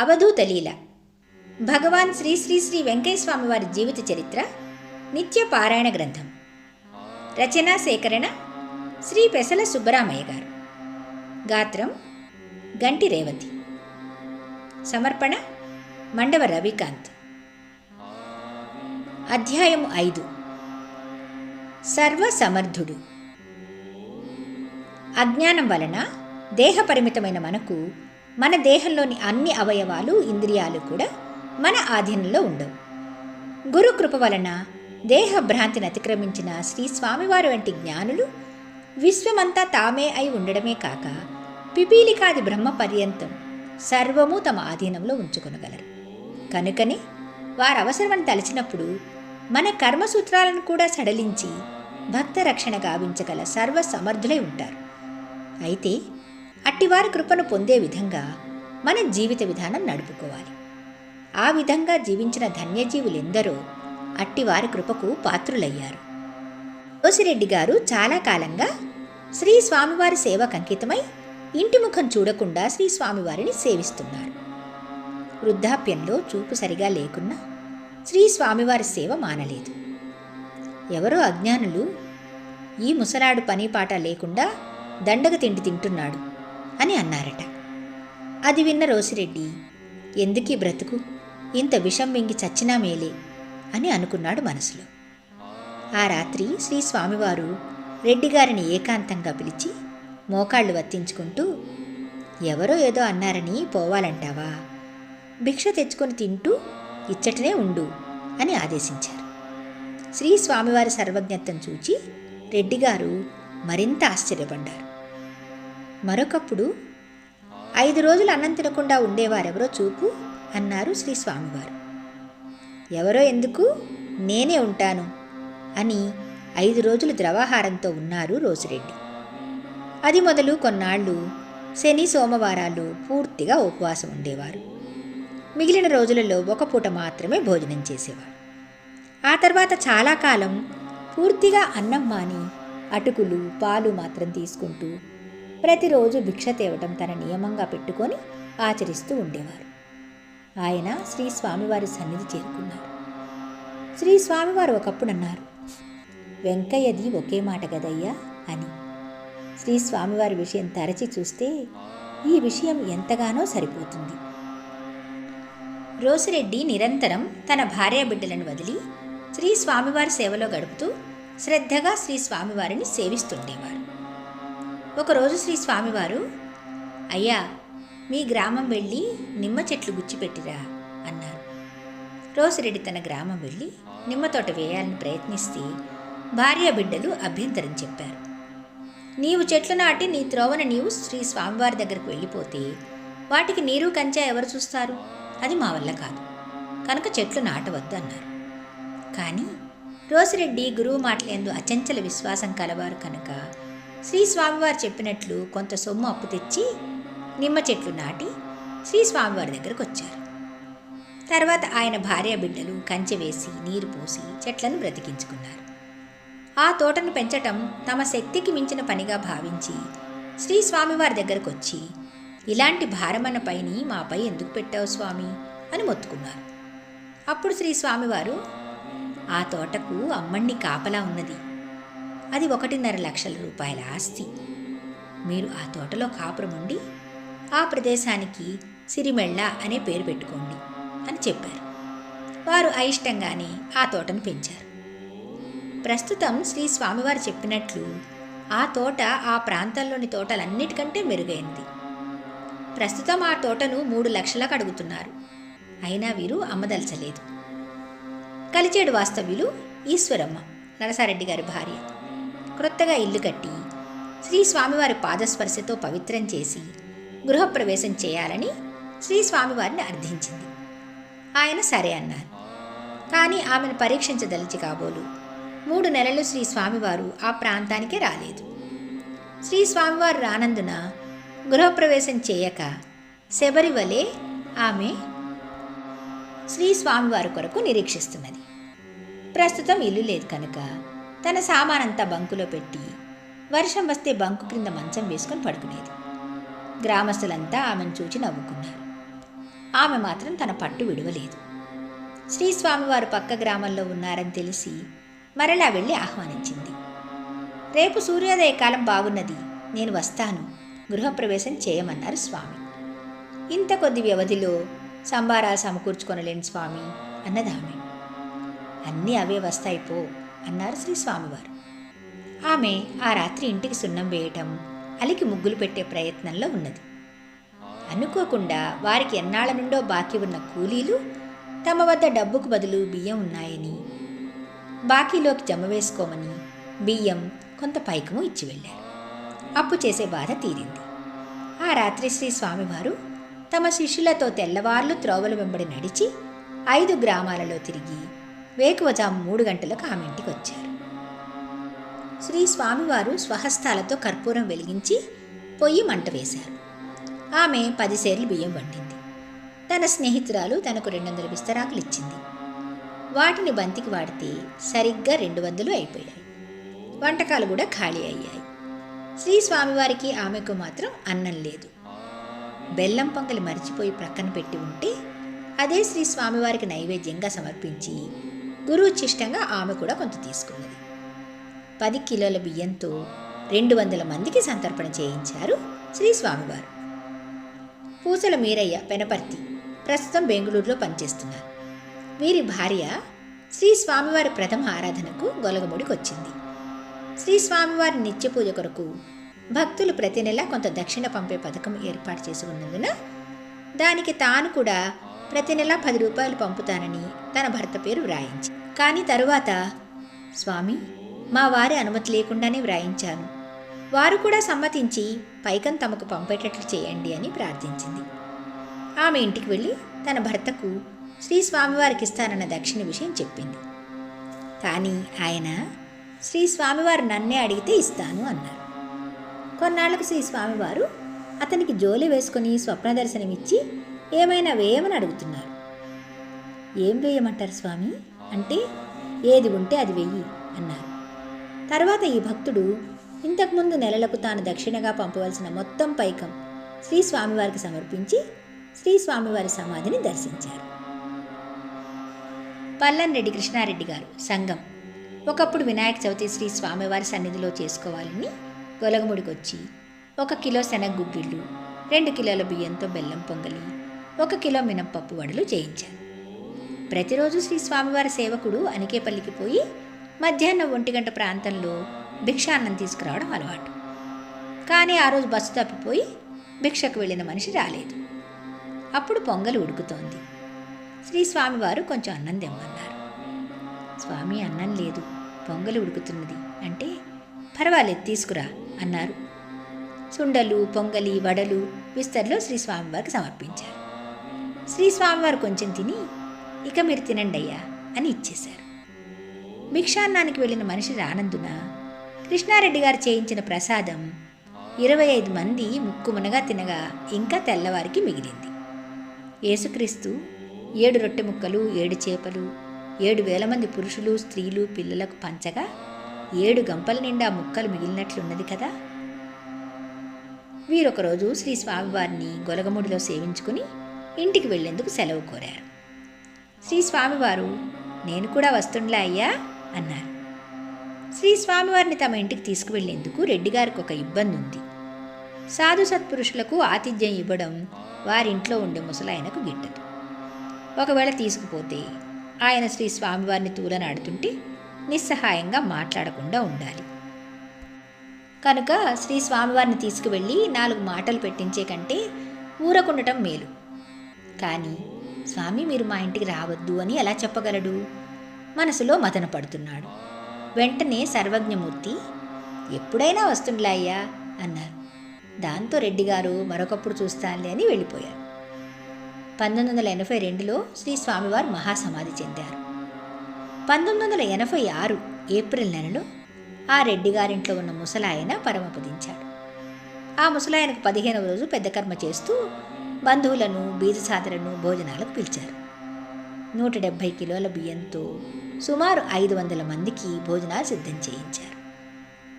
అవధూత లీల భగవాన్ శ్రీ శ్రీ శ్రీ వెంకయ్య వారి జీవిత చరిత్ర నిత్య పారాయణ గ్రంథం. రచనా సేకరణ శ్రీ పెసల సుబ్బరామయ్య గారు. గాత్రం గంటి రేవతి. సమర్పణ మండవ రవికాంత్. అధ్యాయం ఐదు. సర్వసమర్థుడు. అజ్ఞానం వలన దేహపరిమితమైన మనకు మన దేహంలోని అన్ని అవయవాలు ఇంద్రియాలు కూడా మన ఆధీనంలో ఉండవు. గురు కృప వలన దేహ భ్రాంతిని అతిక్రమించిన శ్రీ స్వామివారి వంటి జ్ఞానులు విశ్వమంతా తామే అయి ఉండడమే కాక పిపీలికాది బ్రహ్మ పర్యంతం సర్వము తమ ఆధీనంలో ఉంచుకొనగలరు. కనుకనే వారు అవసరమని తలచినప్పుడు మన కర్మసూత్రాలను కూడా సడలించి భక్త రక్షణ గావించగల సర్వ సమర్థులై ఉంటారు. అయితే అట్టివారి కృపను పొందే విధంగా మన జీవిత విధానం నడుపుకోవాలి. ఆ విధంగా జీవించిన ధన్యజీవులెందరో అట్టివారి కృపకు పాత్రులయ్యారు. ఓసిరెడ్డి గారు చాలా కాలంగా శ్రీ స్వామివారి సేవకు అంకితమై ఇంటి ముఖం చూడకుండా శ్రీ స్వామివారిని సేవిస్తున్నారు. వృద్ధాప్యంలో చూపు సరిగా లేకున్నా శ్రీ స్వామివారి సేవ మానలేదు. ఎవరో అజ్ఞానులు ఈ ముసలాడు పని పాట లేకుండా దండగ తిండి తింటున్నాడు. అని అన్నారట. అది విన్న రోసిరెడ్డి ఎందుకీ బ్రతుకు? ఇంత విషం మింగి చచ్చినా మేలే అని అనుకున్నాడు మనసులో. ఆ రాత్రి శ్రీ స్వామివారు రెడ్డిగారిని ఏకాంతంగా పిలిచి మోకాళ్ళు వత్తించుకుంటూ ఎవరో ఏదో అన్నారని పోవాలంటావా? భిక్ష తెచ్చుకొని తింటూ ఇచ్చటనే ఉండు అని ఆదేశించారు. శ్రీ స్వామివారి సర్వజ్ఞత్వం చూచి రెడ్డిగారు మరింత ఆశ్చర్యపడ్డారు. మరొకప్పుడు ఐదు రోజులు అన్నం తినకుండా ఉండేవారెవరో చూపు అన్నారు శ్రీ స్వామివారు. ఎవరో ఎందుకు? నేనే ఉంటాను అని ఐదు రోజులు ద్రవాహారంతో ఉన్నారు రోజురెడ్డి. అది మొదలు కొన్నాళ్ళు శని సోమవారాలు పూర్తిగా ఉపవాసం ఉండేవారు. మిగిలిన రోజులలో ఒక పూట మాత్రమే భోజనం చేసేవారు. ఆ తర్వాత చాలా కాలం పూర్తిగా అన్నం మాని అటుకులు పాలు మాత్రం తీసుకుంటూ ప్రతిరోజు భిక్ష తేవటం తన నియమంగా పెట్టుకొని ఆచరిస్తూ ఉండేవారు. ఆయన శ్రీ స్వామివారి సన్నిధి చేరుకున్నారు. శ్రీ స్వామివారు ఒకప్పుడు అన్నారు వెంకయ్యది ఒకే మాట కదయ్యా అని. శ్రీ స్వామివారి విషయం తరచి చూస్తే ఈ విషయం ఎంతగానో సరిపోతుంది. రోసిరెడ్డి నిరంతరం తన భార్య బిడ్డలను వదిలి శ్రీ స్వామివారి సేవలో గడుపుతూ శ్రద్ధగా శ్రీ స్వామివారిని సేవిస్తుండేవారు. ఒకరోజు శ్రీ స్వామివారు అయ్యా మీ గ్రామం వెళ్ళి నిమ్మ చెట్లు గుచ్చిపెట్టిరా అన్నారు. రోసిరెడ్డి తన గ్రామం వెళ్ళి నిమ్మ తోట వేయాలని ప్రయత్నిస్తే భార్య బిడ్డలు అభ్యంతరం చెప్పారు. నీవు చెట్లు నాటి నీ త్రోవన నీవు శ్రీ స్వామివారి దగ్గరకు వెళ్ళిపోతే వాటికి నీరు కంచా ఎవరు చూస్తారు? అది మా వల్ల కాదు. కనుక చెట్లు నాటవద్దు అన్నారు. కానీ రోసిరెడ్డి గురువు మాటలందు అచంచల విశ్వాసం కలవారు కనుక శ్రీ స్వామివారు చెప్పినట్లు కొంత సొమ్ము అప్పు తెచ్చి నిమ్మ చెట్లు నాటి శ్రీ స్వామివారి దగ్గరకు వచ్చారు. తర్వాత ఆయన భార్య బిడ్డలు కంచె వేసి నీరు పోసి చెట్లను బ్రతికించుకున్నారు. ఆ తోటను పెంచటం తమ శక్తికి మించిన పనిగా భావించి శ్రీ స్వామివారి దగ్గరకు వచ్చి ఇలాంటి భారమన్న పైని మాపై ఎందుకు పెట్టావు స్వామి? అని మొత్తుకున్నారు. అప్పుడు శ్రీ స్వామివారు ఆ తోటకు అమ్మణ్ణి కాపలా ఉన్నది. అది ఒకటిన్నర లక్షల రూపాయల ఆస్తి. మీరు ఆ తోటలో కాపురం ఉండి ఆ ప్రదేశానికి సిరిమెళ్ళ అనే పేరు పెట్టుకోండి అని చెప్పారు. వారు అయిష్టంగానే ఆ తోటను పెంచారు. ప్రస్తుతం శ్రీ స్వామివారు చెప్పినట్లు ఆ తోట ఆ ప్రాంతంలోని తోటలన్నిటికంటే మెరుగైనది. ప్రస్తుతం ఆ తోటను మూడు లక్షలకు అడుగుతున్నారు. అయినా వీరు అమ్మదలచలేదు. కలిచేడు వాస్తవ్యులు ఈశ్వరమ్మ నరసారెడ్డి గారి భార్య. క్రొత్తగా ఇల్లు కట్టి శ్రీ స్వామివారి పాదస్పర్శతో పవిత్రం చేసి గృహప్రవేశం చేయాలని శ్రీ స్వామివారిని అర్థించింది. ఆయన సరే అన్నారు. కానీ ఆమెను పరీక్షించదలిచి కాబోలు. మూడు నెలలు శ్రీ స్వామివారు ఆ ప్రాంతానికే రాలేదు. శ్రీ స్వామివారు రానందున గృహప్రవేశం చేయక శబరి వలె ఆమె శ్రీ స్వామివారి కొరకు నిరీక్షిస్తున్నది. ప్రస్తుతం ఇల్లు లేదు కనుక తన సామానంతా బంకులో పెట్టి వర్షం వస్తే బంకు క్రింద మంచం వేసుకొని పడుకునేది. గ్రామస్తులంతా ఆమెను చూచి నవ్వుకున్నారు. ఆమె మాత్రం తన పట్టు విడవలేదు. శ్రీస్వామివారు పక్క గ్రామంలో ఉన్నారని తెలిసి మరలా వెళ్ళి ఆహ్వానించింది. రేపు సూర్యోదయ కాలం బాగున్నది నేను వస్తాను గృహప్రవేశం చేయమన్నారు స్వామి. ఇంత కొద్ది వ్యవధిలో సంబారాలు సమకూర్చుకొనలేని స్వామి అన్నదామె. అన్నీ అవే వస్తాయి పో అన్నారు శ్రీ స్వామివారు. ఆమె ఆ రాత్రి ఇంటికి సున్నం వేయటం అలికి ముగ్గులు పెట్టే ప్రయత్నంలో ఉన్నది. అనుకోకుండా వారికి ఎన్నాళ్ళ నుండో బాకీ ఉన్న కూలీలు తమ వద్ద డబ్బుకు బదులు బియ్యం ఉన్నాయని బాకీలోకి జమ వేసుకోమని బియ్యం కొంత పైకము ఇచ్చి వెళ్ళారు. అప్పు చేసే బాధ తీరింది. ఆ రాత్రి శ్రీ స్వామివారు తమ శిష్యులతో తెల్లవార్లు త్రోవల వెంబడి నడిచి ఐదు గ్రామాలలో తిరిగి వేకువజాము మూడు గంటలకు ఆమె ఇంటికి వచ్చారు. శ్రీ స్వామివారు స్వహస్తాలతో కర్పూరం వెలిగించి పొయ్యి మంట వేశారు. ఆమె పది సేర్లు బియ్యం వండింది. తన స్నేహితురాలు తనకు రెండు వందల విస్తరాకులు ఇచ్చింది. వాటిని బంతికి వాడితే సరిగ్గా రెండు వందలు అయిపోయాయి. వంటకాలు కూడా ఖాళీ అయ్యాయి. శ్రీ స్వామివారికి ఆమెకు మాత్రం అన్నం లేదు. బెల్లం పొంగలి మరిచిపోయి ప్రక్కన పెట్టి ఉంటే అదే శ్రీ స్వామివారికి నైవేద్యంగా సమర్పించి గురుచిష్టంగా ఆమె కూడా కొంత తీసుకున్నది. పది కిలోల బియ్యంతో రెండు వందల మందికి సంతర్పణ చేయించారు శ్రీ స్వామివారు పూసల మీరయ్య పెనపర్తి ప్రస్తుతం బెంగళూరులో పనిచేస్తున్నారు. వీరి భార్య శ్రీ స్వామివారి ప్రథమ ఆరాధనకు గొలగముడికి వచ్చింది శ్రీ స్వామివారి నిత్య పూజ కొరకు భక్తులు ప్రతి నెల కొంత దక్షిణ పంపే పథకం ఏర్పాటు చేసుకున్నందున దానికి తాను కూడా ప్రతి నెల పది రూపాయలు పంపుతానని తన భర్త పేరు వ్రాయించి. కానీ తరువాత స్వామి మా వారి అనుమతి లేకుండానే వ్రాయించాను. వారు కూడా సమ్మతించి పైకం తమకు పంపేటట్లు చేయండి అని ప్రార్థించింది. ఆమె ఇంటికి వెళ్ళి తన భర్తకు శ్రీ స్వామివారికి ఇస్తానన్న దక్షిణ విషయం చెప్పింది. కానీ ఆయన శ్రీ స్వామివారు నన్నే అడిగితే ఇస్తాను అన్నారు. కొన్నాళ్ళకు శ్రీ స్వామివారు అతనికి జోలి వేసుకుని స్వప్న దర్శనమిచ్చి ఏమైనా వేయమని అడుగుతున్నారు. ఏం వేయమంటారు స్వామి? అంటే ఏది ఉంటే అది వెయ్యి అన్నారు. తర్వాత ఈ భక్తుడు ఇంతకుముందు నెలలకు తాను దక్షిణగా పంపవలసిన మొత్తం పైకం శ్రీ స్వామివారికి సమర్పించి శ్రీ స్వామివారి సమాధిని దర్శించారు. పల్లంరెడ్డి కృష్ణారెడ్డి గారు సంఘం. ఒకప్పుడు వినాయక చవితి శ్రీ స్వామివారి సన్నిధిలో చేసుకోవాలని గొలగముడికి వచ్చి ఒక కిలో శనగ గుగ్గిళ్ళు రెండు కిలోల బియ్యంతో బెల్లం పొంగలి ఒక కిలో మినప్పప్పు వడలు చేయించారు. ప్రతిరోజు శ్రీ స్వామివారి సేవకుడు అనికేపల్లికి పోయి మధ్యాహ్నం ఒంటి గంట ప్రాంతంలో భిక్షాన్నం తీసుకురావడం అలవాటు. కానీ ఆ రోజు బస్సు తప్పిపోయి భిక్షకు వెళ్ళిన మనిషి రాలేదు. అప్పుడు పొంగలి ఉడుకుతోంది. శ్రీ స్వామివారు కొంచెం అన్నం తెమ్మన్నారు. స్వామి అన్నం లేదు. పొంగలి ఉడుకుతున్నది అంటే పర్వాలేదు తీసుకురా అన్నారు. సుండలు పొంగలి వడలు విస్తర్లో శ్రీ స్వామివారికి సమర్పించారు. శ్రీ స్వామివారు కొంచెం తిని ఇక మీరు తినండి అయ్యా అని ఇచ్చేశారు. భిక్షాన్నానికి వెళ్ళిన మనిషి రానందున కృష్ణారెడ్డి గారు చేయించిన ప్రసాదం ఇరవై ఐదు మంది ముక్కుమునగా తినగా ఇంకా తెల్లవారికి మిగిలింది. యేసుక్రీస్తు ఏడు రొట్టె ముక్కలు ఏడు చేపలు ఏడు వేల మంది పురుషులు స్త్రీలు పిల్లలకు పంచగా ఏడు గంపల నిండా ముక్కలు మిగిలినట్లున్నది కదా? వీరొకరోజు శ్రీ స్వామివారిని గొలగముడిలో సేవించుకుని ఇంటికి వెళ్ళేందుకు సెలవు కోరారు. శ్రీ స్వామివారు నేను కూడా వస్తుండ్లా అయ్యా అన్నారు. శ్రీ స్వామివారిని తమ ఇంటికి తీసుకువెళ్ళేందుకు రెడ్డిగారికి ఒక ఇబ్బంది ఉంది సాధు సత్పురుషులకు ఆతిథ్యం ఇవ్వడం వారింట్లో ఉండే ముసలాయనకు గిట్టదు. ఒకవేళ తీసుకుపోతే ఆయన శ్రీ స్వామివారిని తూలనాడుతుంటే నిస్సహాయంగా మాట్లాడకుండా ఉండాలి. కనుక శ్రీ స్వామివారిని తీసుకువెళ్ళి నాలుగు మాటలు పెట్టించే కంటే ఊరకుండటం మేలు. కానీ స్వామి మీరు మా ఇంటికి రావద్దు అని ఎలా చెప్పగలడు? మనసులో మదన పడుతున్నాడు. వెంటనే సర్వజ్ఞమూర్తి ఎప్పుడైనా వస్తుండ్లా అయ్యా అన్నారు. దాంతో రెడ్డిగారు మరొకప్పుడు చూస్తానులే అని వెళ్ళిపోయారు. పంతొమ్మిది వందల ఎనభై రెండులో శ్రీ స్వామివారు మహాసమాధి చెందారు. పంతొమ్మిది వందల ఎనభై ఆరు ఏప్రిల్ నెలలో ఆ రెడ్డి గారింట్లో ఉన్న ముసలాయన పరమపదించాడు. ఆ ముసలాయనకు పదిహేనవ రోజు పెద్ద కర్మ చేస్తూ బంధువులను బీజసాదలను భోజనాలకు పిలిచారు. నూట డెబ్భై కిలోల బియ్యంతో సుమారు ఐదు వందల మందికి భోజనాలు సిద్ధం చేయించారు.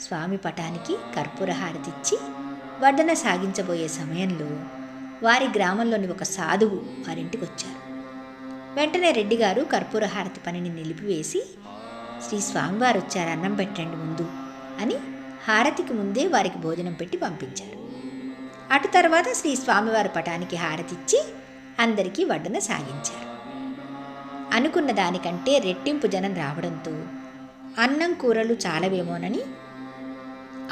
స్వామి పటానికి కర్పూర హారతిచ్చి వడ్డన సాగించబోయే సమయంలో వారి గ్రామంలోని ఒక సాధువు వారింటికి వచ్చారు వెంటనే రెడ్డి గారు కర్పూర హారతి పనిని నిలిపివేసి శ్రీ స్వామివారు వచ్చారు అన్నం పెట్టండి ముందు అని హారతికి ముందే వారికి భోజనం పెట్టి పంపించారు. అటు తర్వాత శ్రీ స్వామివారి పటానికి హారతిచ్చి అందరికీ వడ్డన సాగించారు. అనుకున్న దానికంటే రెట్టింపు జనం రావడంతో అన్నం కూరలు చాలవేమోనని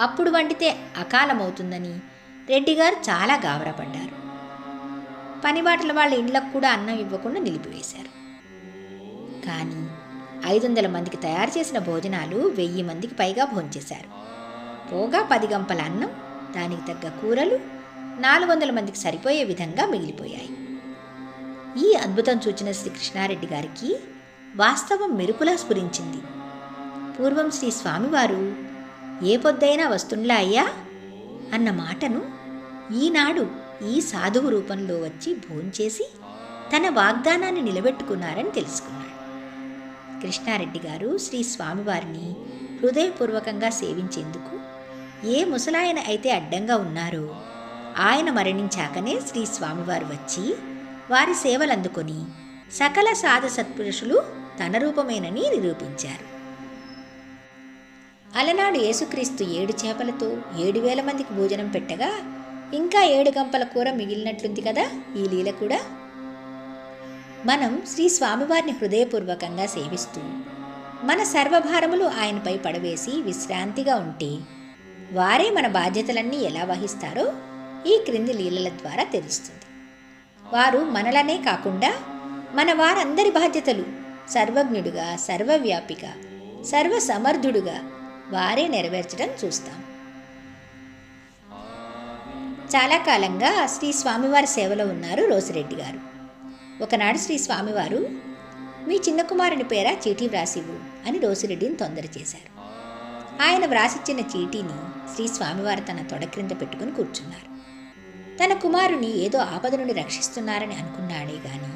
అప్పుడు వండితే అకాలమవుతుందని రెడ్డిగారు చాలా గాబరపడ్డారు. పనిబాటల వాళ్ళ ఇండ్లకు కూడా అన్నం ఇవ్వకుండా నిలిపివేశారు. కానీ ఐదు వందల మందికి తయారు చేసిన భోజనాలు వెయ్యి మందికి పైగా భోంచేశారు. పోగా పది గంపల అన్నం దానికి తగ్గ కూరలు నాలుగు వందల మందికి సరిపోయే విధంగా మిగిలిపోయాయి. ఈ అద్భుతం చూచిన శ్రీ కృష్ణారెడ్డి గారికి వాస్తవం మెరుపులా స్ఫురించింది. పూర్వం శ్రీ స్వామివారు ఏ పొద్దైనా వస్తుండ్లా అయ్యా? అన్న మాటను ఈనాడు ఈ సాధువు రూపంలో వచ్చి భోంచేసి తన వాగ్దానాన్ని నిలబెట్టుకున్నారని తెలుసుకున్నాడు. కృష్ణారెడ్డి గారు శ్రీ స్వామివారిని హృదయపూర్వకంగా సేవించేందుకు ఏ ముసలాయన అయితే అడ్డంగా ఉన్నారో ఆయన మరణించాకనే శ్రీ స్వామివారు వచ్చి వారి సేవలందుకొని సకల సాధు సత్పురుషులు తన రూపమేనని నిరూపించారు. అలనాడు యేసుక్రీస్తు ఏడు చేపలతో ఏడు వేల మందికి భోజనం పెట్టగా ఇంకా ఏడు గంపల కూర మిగిలినట్లుంది కదా ఈ లీల కూడా? మనం శ్రీ స్వామివారిని హృదయపూర్వకంగా సేవిస్తూ మన సర్వభారములు ఆయనపై పడవేసి విశ్రాంతిగా ఉంటే వారే మన బాధ్యతలన్నీ ఎలా వహిస్తారో ఈ క్రింది లీలల ద్వారా తెలుస్తుంది. వారు మనలనే కాకుండా మన వారందరి బాధ్యతలు సర్వజ్ఞుడుగా సర్వవ్యాపిగా సర్వసమర్థుడుగా వారే నెరవేర్చడం చూస్తాం. చాలా కాలంగా శ్రీ స్వామివారి సేవలో ఉన్నారు రోసిరెడ్డి గారు. ఒకనాడు శ్రీ స్వామివారు మీ చిన్న కుమారుని పేర చీటీ వ్రాసివు అని రోసిరెడ్డిని తొందర చేశారు. ఆయన వ్రాసిచ్చిన చీటీని శ్రీ స్వామివారు తన తొడ క్రింద పెట్టుకుని కూర్చున్నారు. తన కుమారుని ఏదో ఆపద నుండి రక్షిస్తున్నారని అనుకున్నాడే గాని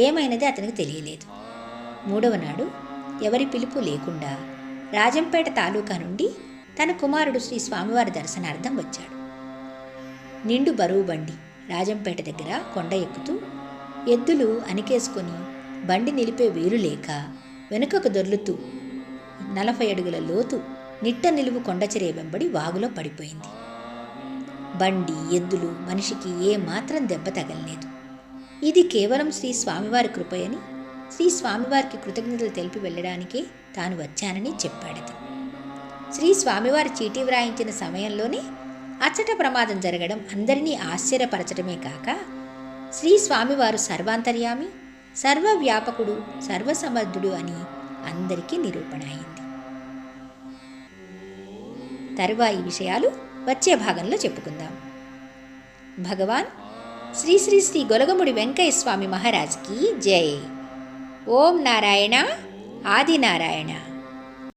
ఏమైనది అతనికి తెలియలేదు. మూడవ నాడు ఎవరి పిలుపు లేకుండా రాజంపేట తాలూకా నుండి తన కుమారుడు శ్రీ స్వామివారి దర్శనార్థం వచ్చాడు. నిండు బరువు బండి రాజంపేట దగ్గర కొండ ఎక్కుతూ ఎద్దులు అనికేసుకొని బండి నిలిపే వీలు లేక వెనుకకు దొర్లుతూ నలభై అడుగుల లోతు నిట్ట నిలువు కొండచెరే వెంబడి వాగులో పడిపోయింది. బండి ఎద్దులు మనిషికి ఏ మాత్రం దెబ్బ తగలలేదు. ఇది కేవలం శ్రీ స్వామివారి కృపయని శ్రీ స్వామివారికి కృతజ్ఞతలు తెలిపి వెళ్ళడానికే తాను వచ్చానని చెప్పాడది శ్రీ స్వామివారి చీటీ వ్రాయించిన సమయంలోనే అచ్చట ప్రమాదం జరగడం అందరినీ ఆశ్చర్యపరచడమే కాక శ్రీ స్వామివారు సర్వాంతర్యామి సర్వవ్యాపకుడు సర్వసమర్థుడు అని అందరికీ నిరూపణ అయింది. తరువాయి విషయాలు వచ్చే భాగంలో చెప్పుకుందాం. భగవాన్ శ్రీ శ్రీ శ్రీ గొలగముడి వెంకయ్య స్వామి మహారాజ్కి జై. ఓం నారాయణ ఆది నారాయణ